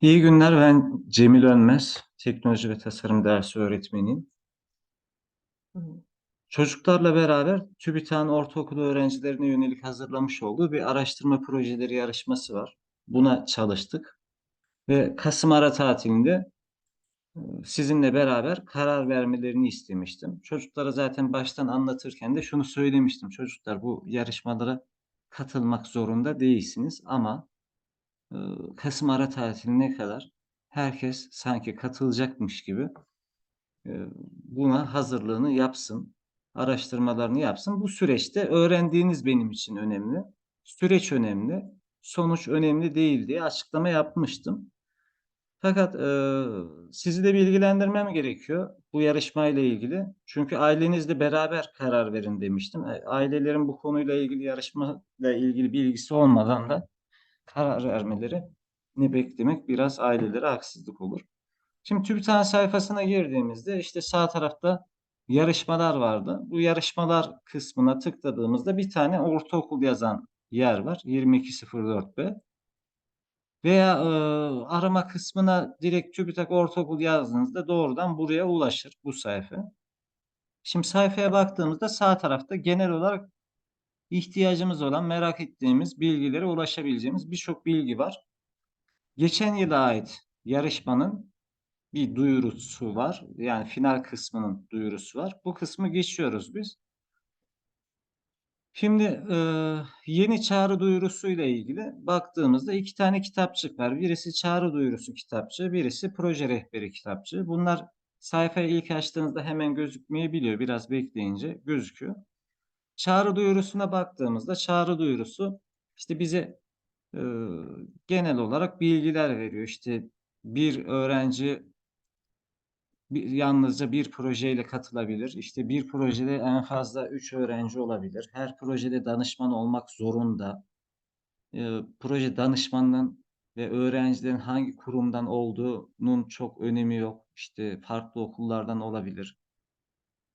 İyi günler. Ben Cemil Önmez, teknoloji ve tasarım dersi öğretmeniyim. Çocuklarla beraber TÜBİTAK'ın ortaokulu öğrencilerine yönelik hazırlamış olduğu bir araştırma projeleri yarışması var. Buna çalıştık ve Kasım ara tatilinde e, sizinle beraber karar vermelerini istemiştim. Çocuklara zaten baştan anlatırken de şunu söylemiştim. Çocuklar bu yarışmalara katılmak zorunda değilsiniz ama Kasım ara tatiline kadar herkes sanki katılacakmış gibi buna hazırlığını yapsın, araştırmalarını yapsın. Bu süreçte öğrendiğiniz benim için önemli. Süreç önemli, sonuç önemli değil diye açıklama yapmıştım. Fakat e, sizi de bilgilendirmem gerekiyor bu yarışmayla ilgili. Çünkü ailenizle beraber karar verin demiştim. E, Ailelerin bu konuyla ilgili yarışmayla ilgili bilgisi olmadan da karar vermeleri ne beklemek biraz ailelere haksızlık olur. Şimdi TÜBİTAK sayfasına girdiğimizde işte sağ tarafta yarışmalar vardı. Bu yarışmalar kısmına tıkladığımızda bir tane ortaokul yazan yer var. 2204B. Veya e, arama kısmına direkt TÜBİTAK Ortaokul yazdığınızda doğrudan buraya ulaşır bu sayfa. Şimdi sayfaya baktığımızda sağ tarafta genel olarak ihtiyacımız olan, merak ettiğimiz bilgilere ulaşabileceğimiz birçok bilgi var. Geçen yıla ait yarışmanın bir duyurusu var. Yani final kısmının duyurusu var. Bu kısmı geçiyoruz biz. Şimdi e, yeni çağrı duyurusuyla ilgili baktığımızda iki tane kitapçık var. Birisi çağrı duyurusu kitapçığı, birisi proje rehberi kitapçığı. Bunlar sayfayı ilk açtığınızda hemen gözükmeyebiliyor. Biraz bekleyince gözüküyor. Çağrı duyurusuna baktığımızda çağrı duyurusu işte bize e, genel olarak bilgiler veriyor. İşte bir öğrenci bir, yalnızca bir projeyle katılabilir. İşte bir projede en fazla 3 öğrenci olabilir. Her projede danışman olmak zorunda. E, proje danışmanının ve öğrencilerin hangi kurumdan olduğunun çok önemi yok. İşte farklı okullardan olabilir.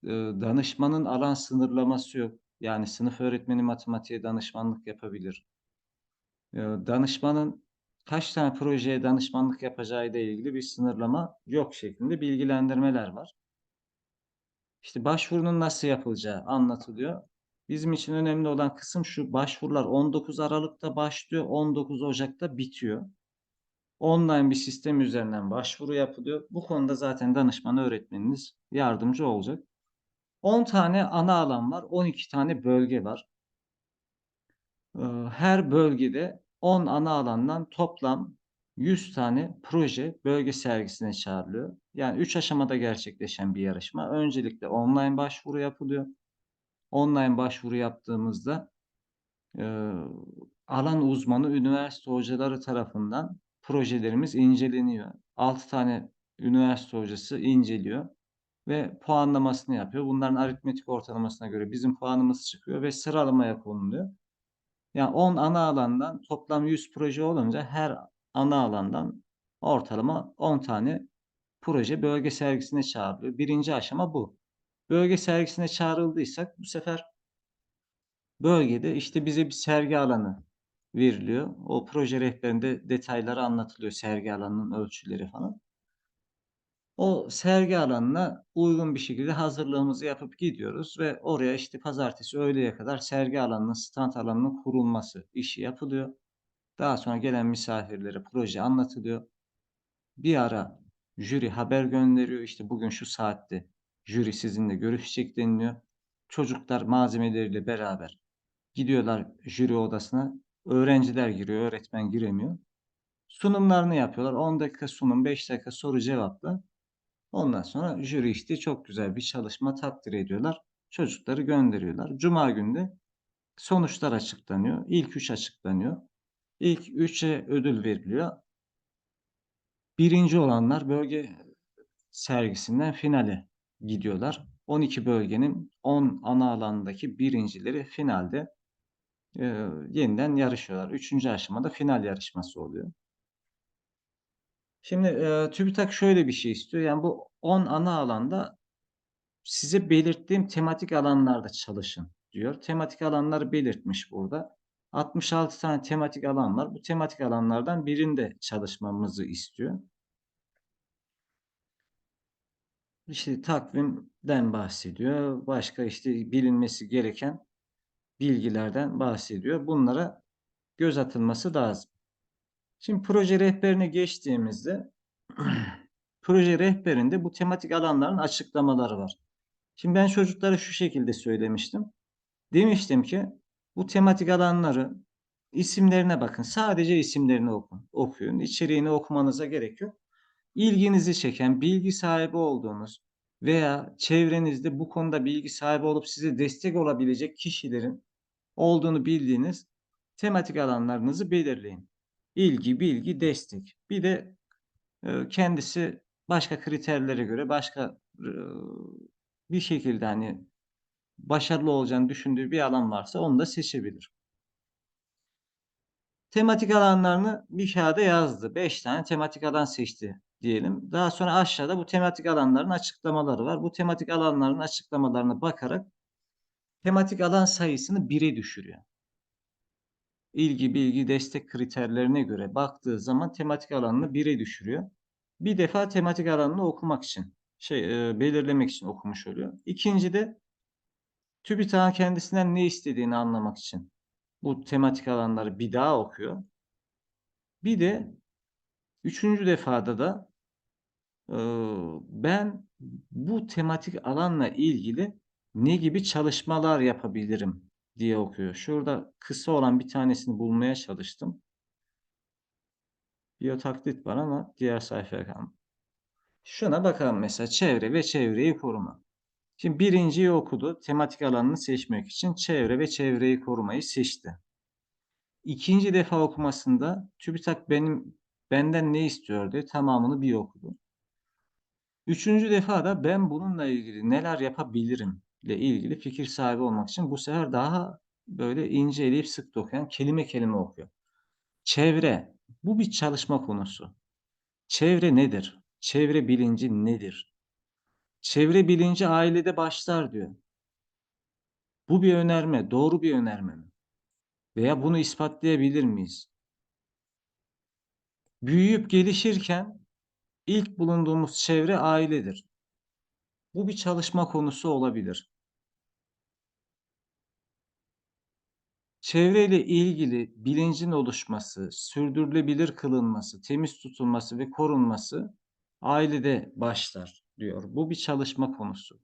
E, danışmanın alan sınırlaması yok. Yani sınıf öğretmeni matematiğe danışmanlık yapabilir. E, danışmanın kaç tane projeye danışmanlık yapacağı ile ilgili bir sınırlama yok şeklinde bilgilendirmeler var. İşte başvurunun nasıl yapılacağı anlatılıyor. Bizim için önemli olan kısım şu başvurular 19 Aralık'ta başlıyor, 19 Ocak'ta bitiyor. Online bir sistem üzerinden başvuru yapılıyor. Bu konuda zaten danışman öğretmeniniz yardımcı olacak. 10 tane ana alan var, 12 tane bölge var. Ee, her bölgede 10 ana alandan toplam 100 tane proje bölge sergisine çağrılıyor. Yani 3 aşamada gerçekleşen bir yarışma. Öncelikle online başvuru yapılıyor. Online başvuru yaptığımızda e, alan uzmanı üniversite hocaları tarafından projelerimiz inceleniyor. 6 tane üniversite hocası inceliyor ve puanlamasını yapıyor. Bunların aritmetik ortalamasına göre bizim puanımız çıkıyor ve sıralamaya konuluyor. Yani 10 ana alandan toplam 100 proje olunca her ana alandan ortalama 10 tane proje bölge sergisine çağrılıyor. Birinci aşama bu. Bölge sergisine çağrıldıysak bu sefer bölgede işte bize bir sergi alanı veriliyor. O proje rehberinde detayları anlatılıyor. Sergi alanının ölçüleri falan. O sergi alanına uygun bir şekilde hazırlığımızı yapıp gidiyoruz ve oraya işte pazartesi öğleye kadar sergi alanının, stand alanının kurulması işi yapılıyor. Daha sonra gelen misafirlere proje anlatılıyor. Bir ara jüri haber gönderiyor. İşte bugün şu saatte jüri sizinle görüşecek deniliyor. Çocuklar malzemeleriyle beraber gidiyorlar jüri odasına. Öğrenciler giriyor, öğretmen giremiyor. Sunumlarını yapıyorlar. 10 dakika sunum, 5 dakika soru cevapla. Ondan sonra jüri işte çok güzel bir çalışma takdir ediyorlar. Çocukları gönderiyorlar. Cuma günde sonuçlar açıklanıyor. İlk üç açıklanıyor. İlk üçe ödül veriliyor. Birinci olanlar bölge sergisinden finale gidiyorlar. 12 bölgenin 10 ana alandaki birincileri finalde e, yeniden yarışıyorlar. Üçüncü aşamada final yarışması oluyor. Şimdi e, TÜBİTAK şöyle bir şey istiyor. Yani bu 10 ana alanda size belirttiğim tematik alanlarda çalışın diyor. Tematik alanları belirtmiş burada. 66 tane tematik alan var. Bu tematik alanlardan birinde çalışmamızı istiyor. İşte takvimden bahsediyor. Başka işte bilinmesi gereken bilgilerden bahsediyor. Bunlara göz atılması lazım. Şimdi proje rehberine geçtiğimizde proje rehberinde bu tematik alanların açıklamaları var. Şimdi ben çocuklara şu şekilde söylemiştim. Demiştim ki bu tematik alanları isimlerine bakın. Sadece isimlerini okun. Okuyun. İçeriğini okumanıza gerek yok. İlginizi çeken, bilgi sahibi olduğunuz veya çevrenizde bu konuda bilgi sahibi olup size destek olabilecek kişilerin olduğunu bildiğiniz tematik alanlarınızı belirleyin. İlgi, bilgi, destek. Bir de e, kendisi başka kriterlere göre başka e, bir şekilde hani başarılı olacağını düşündüğü bir alan varsa onu da seçebilir. Tematik alanlarını bir kağıda yazdı. 5 tane tematik alan seçti diyelim. Daha sonra aşağıda bu tematik alanların açıklamaları var. Bu tematik alanların açıklamalarına bakarak tematik alan sayısını 1'e düşürüyor. İlgi, bilgi, destek kriterlerine göre baktığı zaman tematik alanını 1'e düşürüyor. Bir defa tematik alanını okumak için, şey e, belirlemek için okumuş oluyor. İkinci de TÜBİTAK'ın kendisinden ne istediğini anlamak için bu tematik alanları bir daha okuyor. Bir de üçüncü defada da e, ben bu tematik alanla ilgili ne gibi çalışmalar yapabilirim diye okuyor. Şurada kısa olan bir tanesini bulmaya çalıştım. Biyotaklit var ama diğer sayfaya kalmış. Şuna bakalım mesela çevre ve çevreyi koruma. Şimdi birinciyi okudu. Tematik alanını seçmek için çevre ve çevreyi korumayı seçti. İkinci defa okumasında TÜBİTAK benim benden ne istiyor diye tamamını bir okudu. Üçüncü defa da ben bununla ilgili neler yapabilirim ile ilgili fikir sahibi olmak için bu sefer daha böyle ince eleyip sık dokuyan kelime kelime okuyor. Çevre. Bu bir çalışma konusu. Çevre nedir? Çevre bilinci nedir? Çevre bilinci ailede başlar diyor. Bu bir önerme, doğru bir önerme mi? Veya bunu ispatlayabilir miyiz? Büyüyüp gelişirken ilk bulunduğumuz çevre ailedir. Bu bir çalışma konusu olabilir. Çevreyle ilgili bilincin oluşması, sürdürülebilir kılınması, temiz tutulması ve korunması ailede başlar diyor. Bu bir çalışma konusu.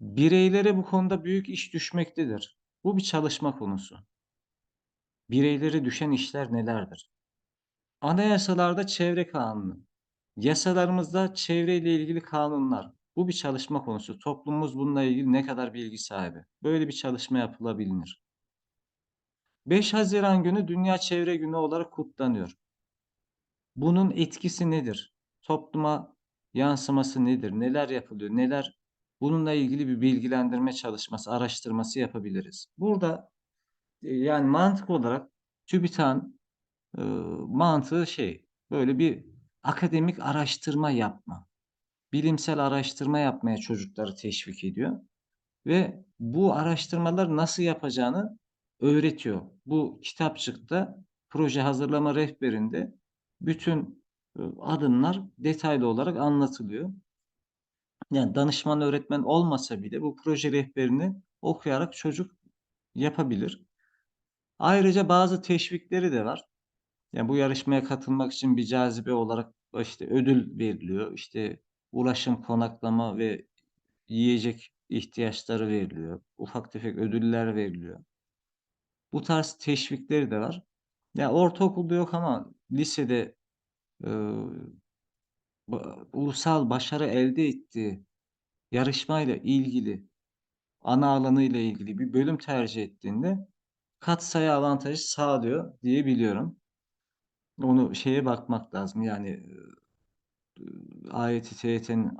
Bireylere bu konuda büyük iş düşmektedir. Bu bir çalışma konusu. Bireylere düşen işler nelerdir? Anayasalarda çevre kanunu, yasalarımızda çevreyle ilgili kanunlar. Bu bir çalışma konusu. Toplumumuz bununla ilgili ne kadar bilgi sahibi? Böyle bir çalışma yapılabilir. 5 Haziran günü Dünya Çevre Günü olarak kutlanıyor. Bunun etkisi nedir? Topluma yansıması nedir? Neler yapılıyor? Neler? Bununla ilgili bir bilgilendirme çalışması, araştırması yapabiliriz. Burada e, yani mantık olarak TÜBİTAK'ın e, mantığı şey, böyle bir akademik araştırma yapma. Bilimsel araştırma yapmaya çocukları teşvik ediyor. Ve bu araştırmalar nasıl yapacağını öğretiyor. Bu kitapçıkta proje hazırlama rehberinde bütün e, adımlar detaylı olarak anlatılıyor. Yani danışman öğretmen olmasa bile bu proje rehberini okuyarak çocuk yapabilir. Ayrıca bazı teşvikleri de var. Yani bu yarışmaya katılmak için bir cazibe olarak işte ödül veriliyor. İşte ulaşım, konaklama ve yiyecek ihtiyaçları veriliyor. Ufak tefek ödüller veriliyor. Bu tarz teşvikleri de var. Ya yani ortaokulda yok ama lisede e, ulusal başarı elde ettiği yarışmayla ilgili ana alanıyla ilgili bir bölüm tercih ettiğinde katsayı avantajı sağlıyor diye biliyorum. Onu şeye bakmak lazım. Yani AYT, TYT'nin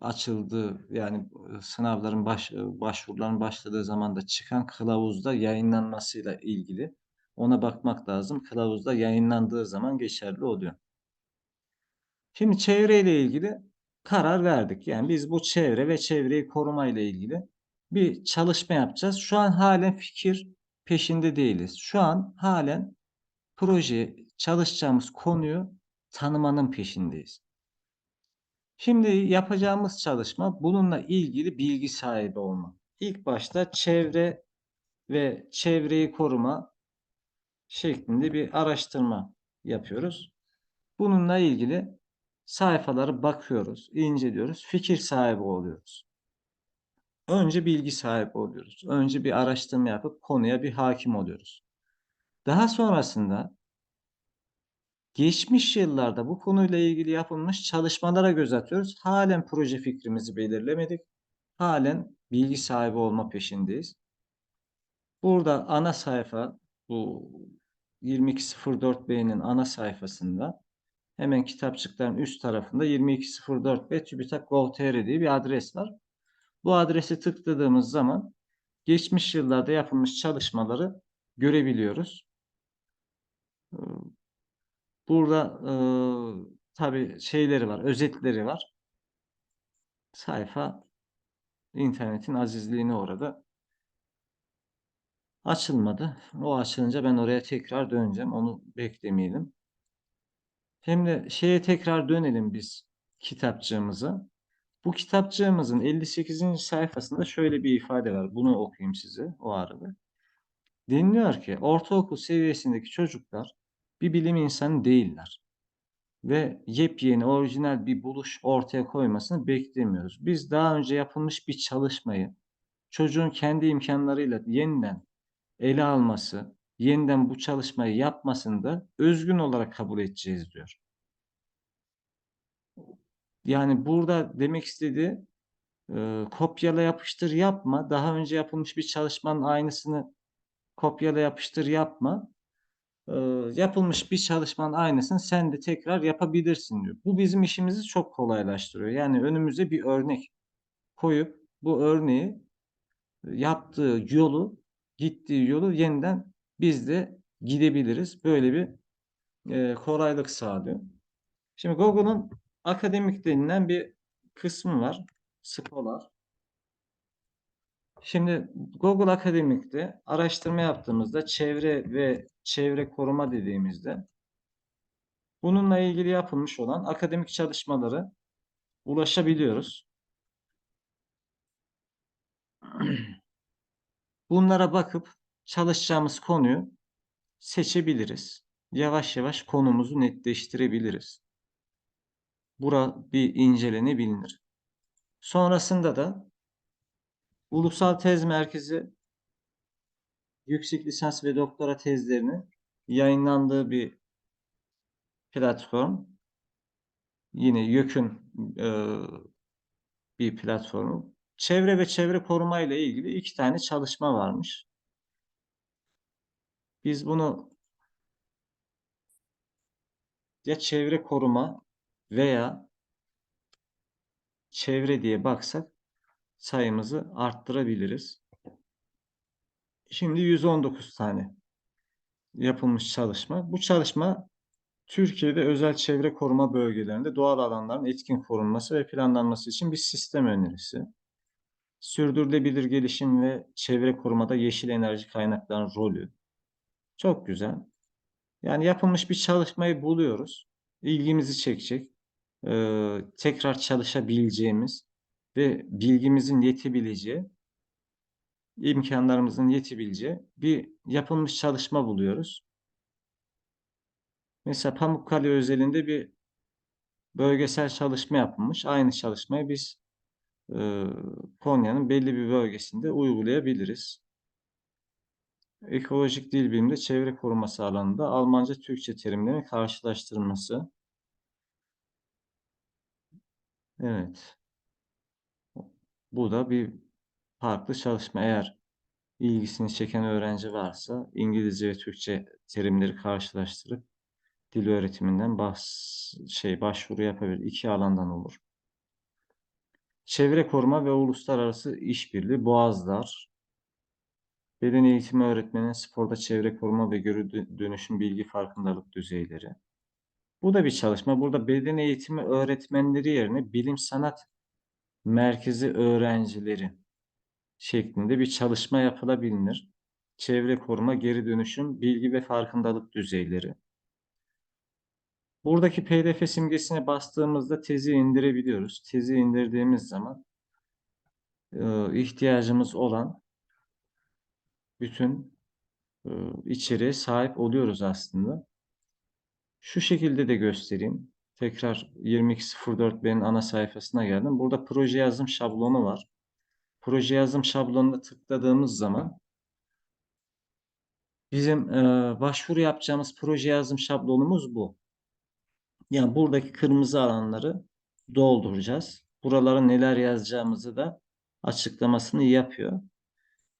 açıldığı yani sınavların baş, başvuruların başladığı zaman da çıkan kılavuzda yayınlanmasıyla ilgili ona bakmak lazım. Kılavuzda yayınlandığı zaman geçerli oluyor. Şimdi çevreyle ilgili karar verdik. Yani biz bu çevre ve çevreyi koruma ile ilgili bir çalışma yapacağız. Şu an halen fikir peşinde değiliz. Şu an halen proje çalışacağımız konuyu tanımanın peşindeyiz. Şimdi yapacağımız çalışma bununla ilgili bilgi sahibi olma. İlk başta çevre ve çevreyi koruma şeklinde bir araştırma yapıyoruz. Bununla ilgili sayfaları bakıyoruz, inceliyoruz, fikir sahibi oluyoruz. Önce bilgi sahibi oluyoruz. Önce bir araştırma yapıp konuya bir hakim oluyoruz. Daha sonrasında geçmiş yıllarda bu konuyla ilgili yapılmış çalışmalara göz atıyoruz. Halen proje fikrimizi belirlemedik. Halen bilgi sahibi olma peşindeyiz. Burada ana sayfa bu 2204B'nin ana sayfasında hemen kitapçıkların üst tarafında 2204B TÜBİTAK Gov.tr diye bir adres var. Bu adresi tıkladığımız zaman geçmiş yıllarda yapılmış çalışmaları görebiliyoruz. Burada e, tabi şeyleri var, özetleri var. Sayfa internetin azizliğine uğradı. Açılmadı. O açılınca ben oraya tekrar döneceğim. Onu beklemeyelim. Şimdi şeye tekrar dönelim biz kitapçığımıza. Bu kitapçığımızın 58. sayfasında şöyle bir ifade var. Bunu okuyayım size o arada. Deniliyor ki ortaokul seviyesindeki çocuklar bir bilim insanı değiller. Ve yepyeni orijinal bir buluş ortaya koymasını beklemiyoruz. Biz daha önce yapılmış bir çalışmayı çocuğun kendi imkanlarıyla yeniden ele alması, yeniden bu çalışmayı yapmasını da özgün olarak kabul edeceğiz diyor. Yani burada demek istediği e, kopyala yapıştır yapma. Daha önce yapılmış bir çalışmanın aynısını kopyala yapıştır yapma. Yapılmış bir çalışmanın aynısını sen de tekrar yapabilirsin diyor. Bu bizim işimizi çok kolaylaştırıyor. Yani önümüze bir örnek koyup bu örneği yaptığı yolu, gittiği yolu yeniden biz de gidebiliriz. Böyle bir e, kolaylık sağlıyor. Şimdi Google'un akademik denilen bir kısmı var. Scholar. Şimdi Google Akademik'te araştırma yaptığımızda çevre ve çevre koruma dediğimizde bununla ilgili yapılmış olan akademik çalışmaları ulaşabiliyoruz. Bunlara bakıp çalışacağımız konuyu seçebiliriz. Yavaş yavaş konumuzu netleştirebiliriz. Bura bir incelenebilir. Sonrasında da Ulusal Tez Merkezi yüksek lisans ve doktora tezlerini yayınlandığı bir platform. Yine YÖK'ün e, bir platformu. Çevre ve çevre koruma ile ilgili iki tane çalışma varmış. Biz bunu ya çevre koruma veya çevre diye baksak sayımızı arttırabiliriz. Şimdi 119 tane yapılmış çalışma. Bu çalışma Türkiye'de özel çevre koruma bölgelerinde doğal alanların etkin korunması ve planlanması için bir sistem önerisi. Sürdürülebilir gelişim ve çevre korumada yeşil enerji kaynaklarının rolü. Çok güzel. Yani yapılmış bir çalışmayı buluyoruz. İlgimizi çekecek. Ee, tekrar çalışabileceğimiz ve bilgimizin yetebileceği, imkanlarımızın yetebileceği bir yapılmış çalışma buluyoruz. Mesela Pamukkale özelinde bir bölgesel çalışma yapılmış. Aynı çalışmayı biz e, Konya'nın belli bir bölgesinde uygulayabiliriz. Ekolojik dil bilimde çevre koruması alanında Almanca Türkçe terimlerin karşılaştırılması. Evet. Bu da bir farklı çalışma. Eğer ilgisini çeken öğrenci varsa İngilizce ve Türkçe terimleri karşılaştırıp dil öğretiminden bahs şey başvuru yapabilir. İki alandan olur. Çevre koruma ve uluslararası işbirliği Boğazlar. Beden eğitimi öğretmenin sporda çevre koruma ve geri dönüşüm bilgi farkındalık düzeyleri. Bu da bir çalışma. Burada beden eğitimi öğretmenleri yerine bilim sanat merkezi öğrencileri şeklinde bir çalışma yapılabilir. çevre koruma, geri dönüşüm, bilgi ve farkındalık düzeyleri. Buradaki PDF simgesine bastığımızda tezi indirebiliyoruz. Tezi indirdiğimiz zaman e, ihtiyacımız olan bütün e, içeriğe sahip oluyoruz aslında. Şu şekilde de göstereyim. Tekrar 2204B'nin ana sayfasına geldim. Burada proje yazım şablonu var. Proje yazım şablonuna tıkladığımız zaman bizim e, başvuru yapacağımız proje yazım şablonumuz bu. Yani buradaki kırmızı alanları dolduracağız. Buralara neler yazacağımızı da açıklamasını yapıyor.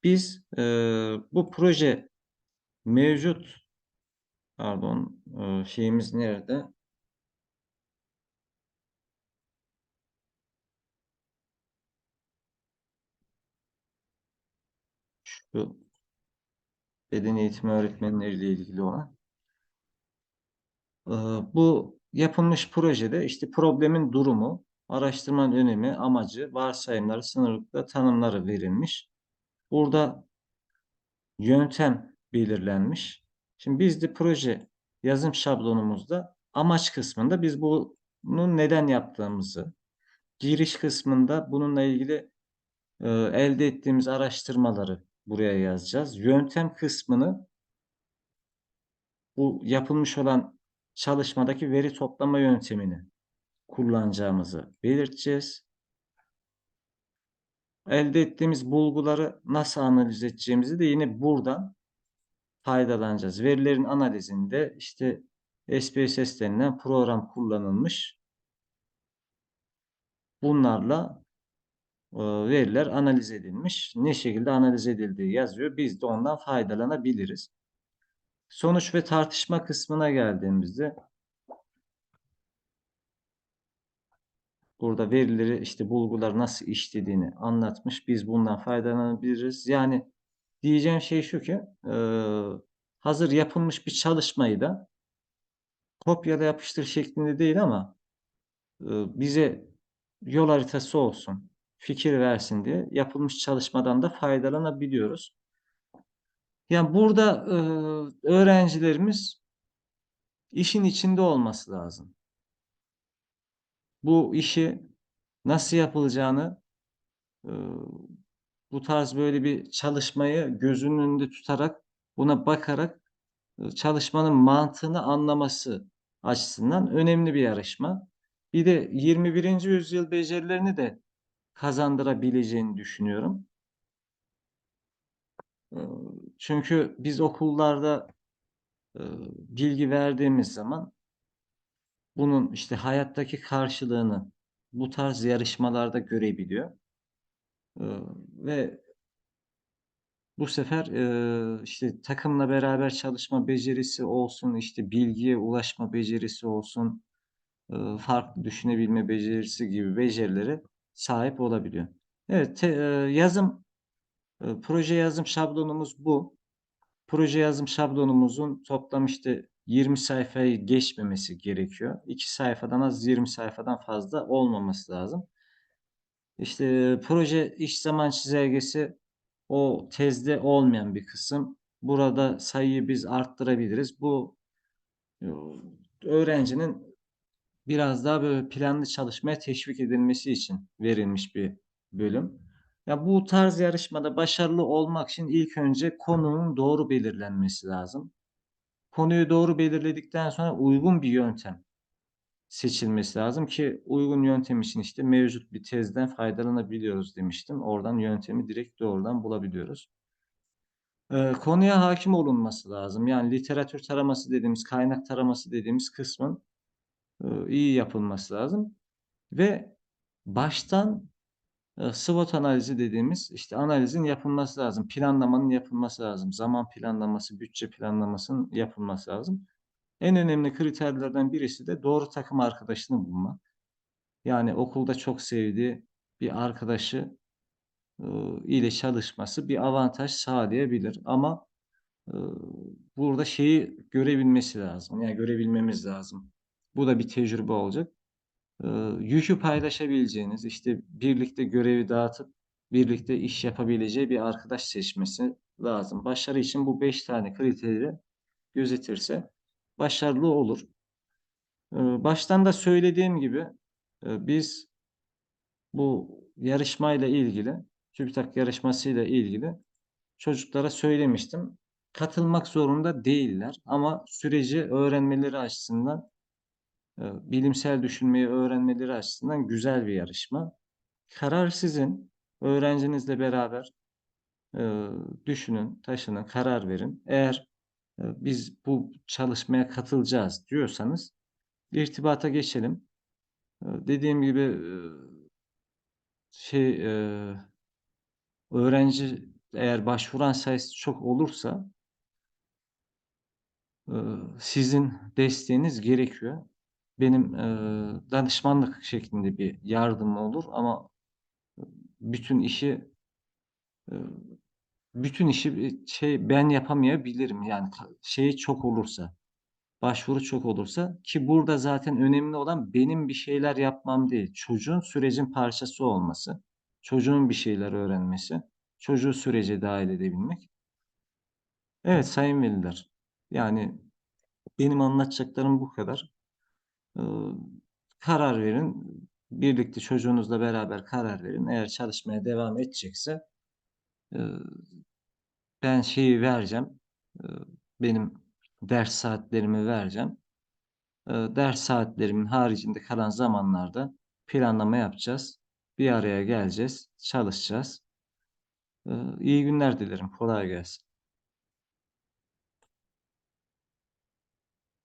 Biz e, bu proje mevcut pardon e, şeyimiz nerede? Şu beden eğitimi öğretmenleriyle ilgili olan. E, bu yapılmış projede işte problemin durumu, araştırmanın önemi, amacı, varsayımları, sınırlıkla tanımları verilmiş. Burada yöntem belirlenmiş. Şimdi biz de proje yazım şablonumuzda amaç kısmında biz bunu neden yaptığımızı, giriş kısmında bununla ilgili e, elde ettiğimiz araştırmaları buraya yazacağız. Yöntem kısmını bu yapılmış olan çalışmadaki veri toplama yöntemini kullanacağımızı belirteceğiz. Elde ettiğimiz bulguları nasıl analiz edeceğimizi de yine buradan faydalanacağız. Verilerin analizinde işte SPSS denilen program kullanılmış. Bunlarla veriler analiz edilmiş. Ne şekilde analiz edildiği yazıyor. Biz de ondan faydalanabiliriz. Sonuç ve tartışma kısmına geldiğimizde burada verileri işte bulgular nasıl işlediğini anlatmış. Biz bundan faydalanabiliriz. Yani diyeceğim şey şu ki hazır yapılmış bir çalışmayı da kopyala yapıştır şeklinde değil ama bize yol haritası olsun, fikir versin diye yapılmış çalışmadan da faydalanabiliyoruz. Yani burada e, öğrencilerimiz işin içinde olması lazım. Bu işi nasıl yapılacağını e, bu tarz böyle bir çalışmayı gözünün önünde tutarak buna bakarak e, çalışmanın mantığını anlaması açısından önemli bir yarışma. Bir de 21. yüzyıl becerilerini de kazandırabileceğini düşünüyorum. E, çünkü biz okullarda e, bilgi verdiğimiz zaman bunun işte hayattaki karşılığını bu tarz yarışmalarda görebiliyor. Ve bu sefer işte takımla beraber çalışma becerisi olsun, işte bilgiye ulaşma becerisi olsun, farklı düşünebilme becerisi gibi becerileri sahip olabiliyor. Evet, yazım proje yazım şablonumuz bu. Proje yazım şablonumuzun toplam işte 20 sayfayı geçmemesi gerekiyor. 2 sayfadan az 20 sayfadan fazla olmaması lazım. İşte proje iş zaman çizelgesi o tezde olmayan bir kısım. Burada sayıyı biz arttırabiliriz. Bu e, öğrencinin biraz daha böyle planlı çalışmaya teşvik edilmesi için verilmiş bir bölüm. Ya bu tarz yarışmada başarılı olmak için ilk önce konunun doğru belirlenmesi lazım. Konuyu doğru belirledikten sonra uygun bir yöntem seçilmesi lazım ki uygun yöntem için işte mevcut bir tezden faydalanabiliyoruz demiştim. Oradan yöntemi direkt doğrudan bulabiliyoruz. Ee, konuya hakim olunması lazım. Yani literatür taraması dediğimiz, kaynak taraması dediğimiz kısmın iyi yapılması lazım. Ve baştan e, SWOT analizi dediğimiz işte analizin yapılması lazım. Planlamanın yapılması lazım. Zaman planlaması, bütçe planlamasının yapılması lazım. En önemli kriterlerden birisi de doğru takım arkadaşını bulmak. Yani okulda çok sevdiği bir arkadaşı e, ile çalışması bir avantaj sağlayabilir. Ama e, burada şeyi görebilmesi lazım. Yani görebilmemiz lazım. Bu da bir tecrübe olacak. E, yükü paylaşabileceğiniz, işte birlikte görevi dağıtıp birlikte iş yapabileceği bir arkadaş seçmesi lazım. Başarı için bu 5 tane kriteri gözetirse başarılı olur. Eee, baştan da söylediğim gibi, eee, biz bu yarışmayla ilgili, TÜBİTAK yarışmasıyla ilgili çocuklara söylemiştim. Katılmak zorunda değiller ama süreci öğrenmeleri açısından, bilimsel düşünmeyi öğrenmeleri açısından güzel bir yarışma. Karar sizin. Öğrencinizle beraber, eee, düşünün, taşının, karar verin. Eğer, eee, biz bu çalışmaya katılacağız diyorsanız irtibata geçelim. Eee, dediğim gibi, şey, öğrenci eğer başvuran sayısı çok olursa sizin desteğiniz gerekiyor. Benim, eee, danışmanlık şeklinde bir yardımım olur ama bütün işi eee, bütün işi şey ben yapamayabilirim. Yani ka şeyi çok olursa, başvuru çok olursa ki burada zaten önemli olan benim bir şeyler yapmam değil, çocuğun sürecin parçası olması, çocuğun bir şeyler öğrenmesi, çocuğu sürece dâhil edebilmek. Evet, sayın veliler, yani benim anlatacaklarım bu kadar. Iıı, karar verin. Birlikte çocuğunuzla beraber karar verin. Eğer çalışmaya devam edecekse, ııı, ben şeyi vereceğim, ııı, benim ders saatlerimi vereceğim. Iıı, ders saatlerimin haricinde kalan zamanlarda planlama yapacağız. Bir araya geleceğiz, çalışacağız. Iıı, iyi günler dilerim. Kolay gelsin.